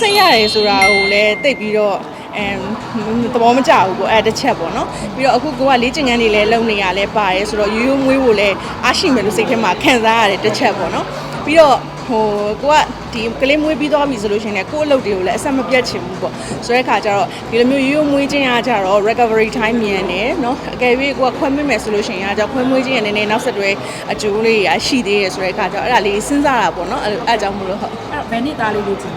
စိတ်ရတယ်ဆိုတာကိုလည်းသိပြီးတော့အမ်သဘောမကျဘူးပေါ့အဲ့တစ်ချက်ပေါ့နော်ပြီးတော့အခုကိုကလေ့ကျင့်ခန်းတွေလည်းလုပ်နေရလဲပါတယ်ဆိုတော့ရိုးရိုးမွေးဖို့လည်းအားရှိမယ်လို့စိတ်ထဲမှာခံစားရတယ်တစ်ချက်ပေါ့နော်ပြီးတော့ဟိုကိုကဒီကလေးမွေးပြီးသွားပြီဆိုလို့ရှိရင်လည်းကိုယ့်အလုပ်တွေကိုလည်းအဆက်မပြတ်ချင်ဘူးပေါ့ဆိုတဲ့အခါကျတော့ဒီလိုမျိုးရိုးရိုးမွေးခြင်းအားကြတော့ recovery time မြန်တယ်เนาะအကယ်၍ကိုကခွဲမွေးမယ်ဆိုလို့ရှိရင်အားကြခွဲမွေးခြင်းရနည်းနည်းနောက်ဆက်တွဲအကျိုးလေးရရှိသေးတယ်ဆိုတဲ့အခါကျတော့အဲ့ဒါလေးစဉ်းစားတာပေါ့เนาะအဲ့အဲ့ကြောင့်မလို့ဟုတ် အဲ့ဘယ်နှစ်သားလေးလေးချင်း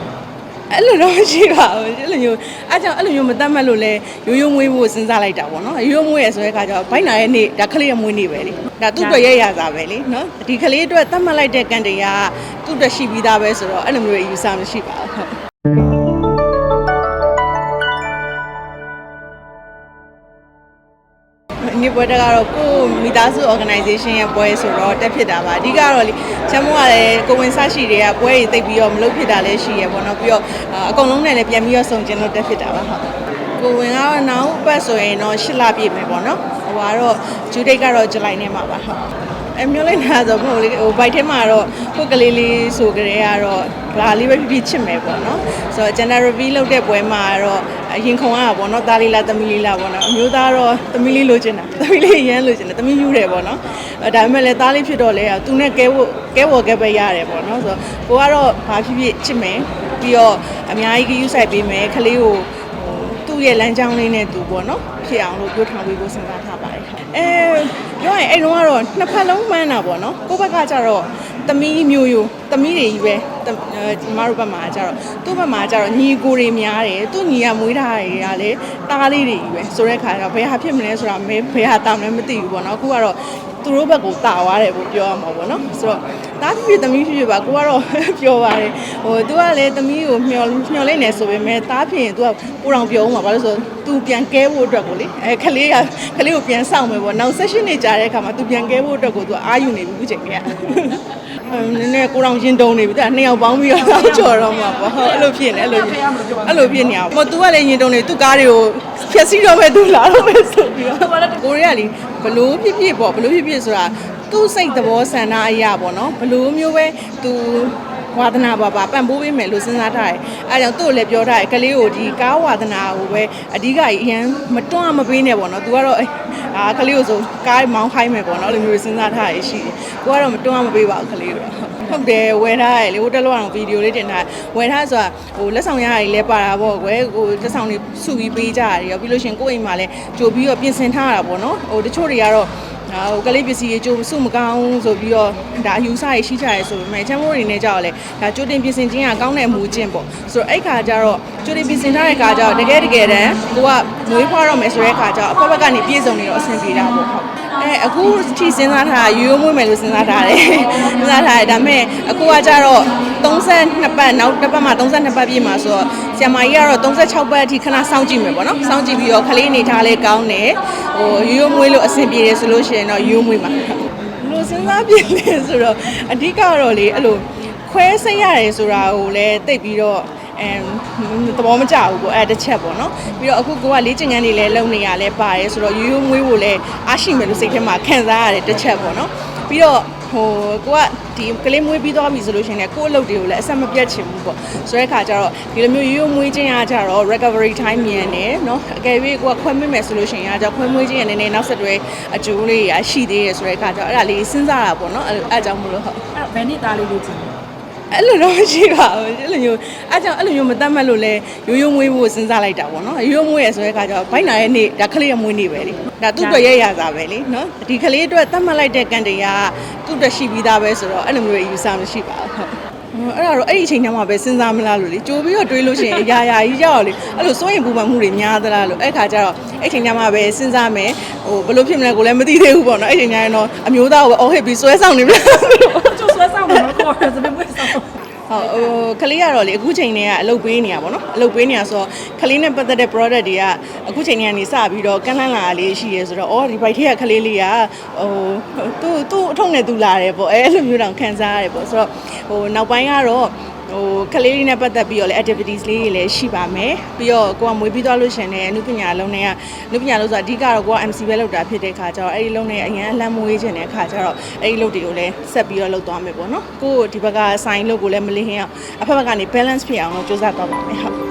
အဲ့လိုတော့မရှိပါဘူးအဲ့လိုမျိုးအားကြောင့်အဲ့လိုမျိုးမတတ်မှတ်လို့လဲရိုးရိုးမွေးဖို့စဉ်းစားလိုက်တာပေါ့နော်ရိုးရိုးမွေးရဆိုတဲ့အခါကျတော့ဘိုင်းနာရဲ့နေ့ဒါကလေးရမွေးနေပဲလေဒါသူ့အတွက်ရရတာပဲလေနော်ဒီကလေးအတွက်တတ်မှတ်လိုက်တဲ့ကန်တရားကသူ့အတွက်ရှိပြီးသားပဲဆိုတော့အဲ့လိုမျိုးယူဆမရှိပါဘူး ငွေပွဲတက်ကတော့ကိုယ့်မိသားစု organization ရဲ့ပွဲဆိုတော့တက်ဖြစ်တာပါအဓိကတော့လေချမ်းမိုးကလည်းကိုဝင်စားရှိတွေကပွဲတွေတိတ်ပြီးတော့မလုပ်ဖြစ်တာလည်းရှိရပေါ့နော်ပြီးတော့အာအကုန်လုံးနဲ့လည်းပြန်ပြီးတော့စုံကျင်လို့တက်ဖြစ်တာပါဟုတ်ကိုဝင်ကတော့နောက်ပတ်ဆိုရင်တော့၈လပြည့်မယ်ပေါ့နော်ဟိုကတော့ဂျူဒိတ်ကတော့ဇူလိုင်နဲ့မှာပါဟုတ် အမျိုးလိုက်တာဆိုပေါ့လေဟိုဘိုက်ထဲမှာတော့ကိုယ်ကလေးလေးဆိုကြတဲ့ကတော့ဒါလေးပဲဖြစ်ဖြစ်ချစ်မယ်ပေါ့နော်ဆိုတော့ general review လုပ်တဲ့ပွဲမှာတော့အရင်ခုံရတာပေါ့နော်သားလေးလားသမီးလေးလားပေါ့နော်အမျိုးသားတော့သမီးလေးလိုချင်တာသမီးလေးရမ်းလိုချင်တယ်သမီးယူတယ်ပေါ့နော်အဲဒါပေမဲ့လည်းသားလေးဖြစ်တော့လေသူနဲ့ကဲဖို့ကဲဖို့ကဲပဲရတယ်ပေါ့နော်ဆိုတော့ကိုကတော့ဘာဖြစ်ဖြစ်ချစ်မယ်ပြီးတော့အများကြီးကယူဆိုင်ပေးမယ်ခလေးကိုဟိုသူ့ ရဲ့လမ်းကြောင်းလေးနဲ့သူပေါ့နော်ဖြစ်အောင်လို့ပြောထားပေးဖို့စဉ်းစားထားပါတယ်ဟုတ်အဲပြောရင်အဲ့တော့ကတော့နှစ်ဖက်လုံးမှန်းတာပေါ့နော်ကိုယ့်ဘက်ကကျတော့သမီးမျိုးယူသမီးတွေကြီးပဲတမအဲဒီမတို့ဘက်မှာကျတော့သူ့ဘက်မှာကျတော့ညီကိုတွေများတယ်သူ့ညီကမွေးထားတွေကလည်းတားလေးတွေကြီးပဲဆိုတဲ့ခါကျတော့ဘယ်ဟာဖြစ်မလဲဆိုတာမဲဘယ်ဟာတောင်းလဲမသိဘူးပေါ့နော်အခုကတော့ သူတို့ဘက်ကိုတာသွားတယ်ပေါ့ပြောရမှာပေါ့နော်ဆိုတော့တားဖြစ်ဖြစ်သမီးဖြစ်ဖြစ်ပါကိုကတော့ပြောပါတယ်ဟိုသူကလည်းသမီးကိုမျောမျောလိုက်နေဆိုပေမဲ့တားဖြစ်ရင်သူကပိုတောင်ပြောဦးမှာဘာလို့လဲဆိုတော့သူပြန်ကဲဖို့အတွက်ကိုလေအဲခလေးကခလေးကိုပြန်စောင့်မယ်ပေါ့နောက် session နေကြတဲ့အခါမှာသူပြန်ကဲဖို့အတွက်ကိုသူအာယူနေပြီအခုချိန်ကြီးကအဲ နည်းနည်းကိုတောင်ရင်တုံနေပြီဒါနှစ်ယောက်ပေါင်းပြီးတော့ကြော်တော့မှာပေါ့ဟုတ်အဲ့လိုဖြစ်နေအဲ့လိုအဲ့လိုဖြစ်နေအောင်မသူကလည်းရင်တုံနေသူကားတွေကိုဖြက်စီးတော့မဲ့သူလာတော့မဲ့ဆိုပြီးတော့ကိုရီးယားလीဘလို့ဖြစ်ဖြစ်ပေါ့ဘလို့ဖြစ်ဖြစ်ဆိုတာသူ့စိတ်သဘောဆန္ဒအရာပေါ့နော်ဘလို့မျိုးပဲသူ ဝါသနာပါပါပံ့ပိုးပေးမယ်လို့စဉ်းစားထားတယ်အဲဒါကြောင့်သူ့ကိုလည်းပြောထားတယ်ကလေးကိုဒီကားဝါသနာကိုပဲအဓိကကြီးအရန်မတွန်းမပေးနဲ့ပေါ့နော်သူကတော့အာကလေးကိုဆိုကားမောင်းခိုင်းမယ်ပေါ့နော်အဲ့လိုမျိုးစဉ်းစားထားရရှိတယ်ကိုကတော့မတွန်းမပေးပါဘူးကလေးတော့ဟုတ်တယ်ဝယ်ထားရတယ်လေဟိုတက်လောက်အောင်ဗီဒီယိုလေးတင်ထားဝယ်ထားဆိုတာဟိုလက်ဆောင်ရရည်လဲပါတာပေါ့ကွယ်ဟိုလက်ဆောင်တွေစုပြီးပေးကြရတယ်ရောပြီးလို့ရှရင်ကိုယ့်အိမ်မှာလဲကြိုပြီးတော့ပြင်ဆင်ထားတာပေါ့နော်ဟိုတချို့တွေကတော့ ဟိုကလေးပစ္စည်းတွေကြိုစုမကောင်းဆိုပြီးတော့ဒါအယူဆရရှိကြရဲဆိုပေမဲ့ချမ်းမိုးတွေနဲ့ကြောက်လဲဒါကြိုတင်ပြင်ဆင်ခြင်းကကောင်းတဲ့အမူအကျင့်ပေါ့ဆိုတော့အဲ့ခါကျတော့ကြိုတင်ပြင်ဆင်ထားတဲ့ခါကျတော့တကယ်တကယ်တမ်းကိုကမွေးဖွားတော့မယ်ဆိုတဲ့ခါကျတော့အဖက်ဘက်ကနေပြည့်စုံနေတော့အဆင်ပြေတာပေါ့ဟုတ် အဲအခုထိစဉ်းစားထားတာရိုးရိုးမွေးမယ်လို့စဉ်းစားထားတယ်စဉ်းစားထားတယ်ဒါပေမဲ့အခုကကျတော့32ပတ်နောက်တစ်ပတ်မှ32ပတ်ပြည့်မှာဆိုတော့ဆရာမကြီးကတော့36ပတ်အထိခဏစောင့်ကြည့်မယ်ပေါ့နော်စောင့်ကြည့်ပြီးတော့ခလေးအနေထားလေးကောင်းတယ်ဟိုရိုးရိုးမွေးလို့အဆင်ပြေတယ်ဆိုလို့ရှိရင်တော့ရိုးရိုးမွေးမှာလို့စဉ်းစားပြလဲဆိုတော့အဓိကတော့လေအဲ့လိုခွဲစိတ်ရတယ်ဆိုတာကိုလည်းသိပြီးတော့ အမ်သဘောမကျဘူးပေါ့အဲ့တစ်ချက်ပေါ့နော်ပြီးတော့အခုကိုကလေ့ကျင့်ခန်းတွေလည်းလုပ်နေရလဲပါတယ်ဆိုတော့ရိုးရိုးမွေးဖို့လည်းအားရှိမယ်လို့စိတ်ထဲမှာခံစားရတယ်တစ်ချက်ပေါ့နော်ပြီးတော့ဟိုကိုကဒီကလေးမွေးပြီးသွားပြီဆိုလို့ရှိရင်လည်းကိုယ့်အလုပ်တွေကိုလည်းအဆက်မပြတ်ချင်ဘူးပေါ့ဆိုတဲ့အခါကျတော့ဒီလိုမျိုးရိုးရိုးမွေးခြင်းအားကြတော့ recovery time မြန်တယ်เนาะအကယ်၍ကိုကခွဲမွေးမယ်ဆိုလို့ရှိရင်အားကြခွဲမွေးခြင်းရနည်းနည်းနောက်ဆက်တွဲအကျိုးလေးရရှိသေးတယ်ဆိုတဲ့အခါကျတော့အဲ့ဒါလေးစဉ်းစားတာပေါ့เนาะအဲ့အဲ့ကြောင့်မလို့ဟုတ် အဲ့ဘယ်နှစ်သားလေးလေးချင်း အဲ့လိုတော့မရှိပါဘူးအဲ့လိုမျိုးအဲ့ကြောင့်အဲ့လိုမျိုးမတတ်မှတ်လို့လဲရိုးရိုးမွေးဖို့စဉ်းစားလိုက်တာပေါ့နော်ရိုးရိုးမွေးရဆိုတဲ့အခါကျတော့ဘိုင်းနာရဲ့နေ့ဒါကလေးရမွေးနေပဲလေဒါသူ့အတွက်ရရတာပဲလေနော်ဒီကလေးအတွက်တတ်မှတ်လိုက်တဲ့ကန်တရားကသူ့အတွက်ရှိပြီးသားပဲဆိုတော့အဲ့လိုမျိုးယူဆမရှိပါဘူးဟုတ်အဲ့ဒါတော့အဲ့ဒီအချိန်ကျမှပဲစဉ်းစားမလားလို့လေကြိုပြီးတော့တွေးလို့ရှိရင်အရာရာကြီးကြောက်လေအဲ့လိုစိုးရင်ပူပန်မှုတွေများသလားလို့အဲ့ခါကျတော့အဲ့ချိန်ကျမှပဲစဉ်းစားမယ်ဟိုဘယ်လိုဖြစ်မလဲကိုလည်းမသိသေးဘူးပေါ့နော်အဲ့ချိန်ကျရင်တော့အမျိုးသားကိုပဲအော်ဟစ်ပြီးဆွဲဆောင်နေပြီကျိုးဆွဲဆောင်မှာတော့ကိုယ်စပင်းမွေးဆောင် ဟုတ်ဟိုကလေးကတော့လေအခုချိန်တည်းကအလုပ်ပေးနေရပါတော့အလုပ်ပေးနေရဆိုတော့ကလေးနဲ့ပတ်သက်တဲ့ product တွေကအခုချိန်တည်းကနေစပြီးတော့ကန့်လန့်လာတာလေးရှိရဲဆိုတော့အော်ဒီဘိုက်ထဲကကလေးလေးကဟိုသူ့သူ့အထုံးနဲ့သူလာတယ်ပေါ့အဲအဲ့လိုမျိုးတောင်ခံစားရတယ်ပေါ့ဆိုတော့ဟိုနောက်ပိုင်းကတော့သူ ဟိုကလေးလေးနဲ့ပတ်သက်ပြီးတော့လည်း activities လေးတွေလည်းရှိပါမယ်ပြီးတော့ကိုကမွေးပြီးသွားလို့ရှရင်လည်းအနုပညာလုံးနဲ့ကအနုပညာလုံးဆိုတာအဓိကတော့ကိုက MC ပဲလုပ်တာဖြစ်တဲ့ခါကျတော့အဲ့ဒီလုံးနဲ့အရင်အလန့်မွေးခြင်းတဲ့ခါကျတော့အဲ့ဒီလုပ်တွေကိုလည်းဆက်ပြီးတော့လုပ်သွားမယ်ပေါ့နော်ကိုကိုဒီဘက်က sign လုပ်ကိုလည်းမလေးဟင်းအောင်အဖက်ဘက်ကနေ balance ဖြစ်အောင်လို့စူးစမ်းသွားပါမယ်ဟုတ်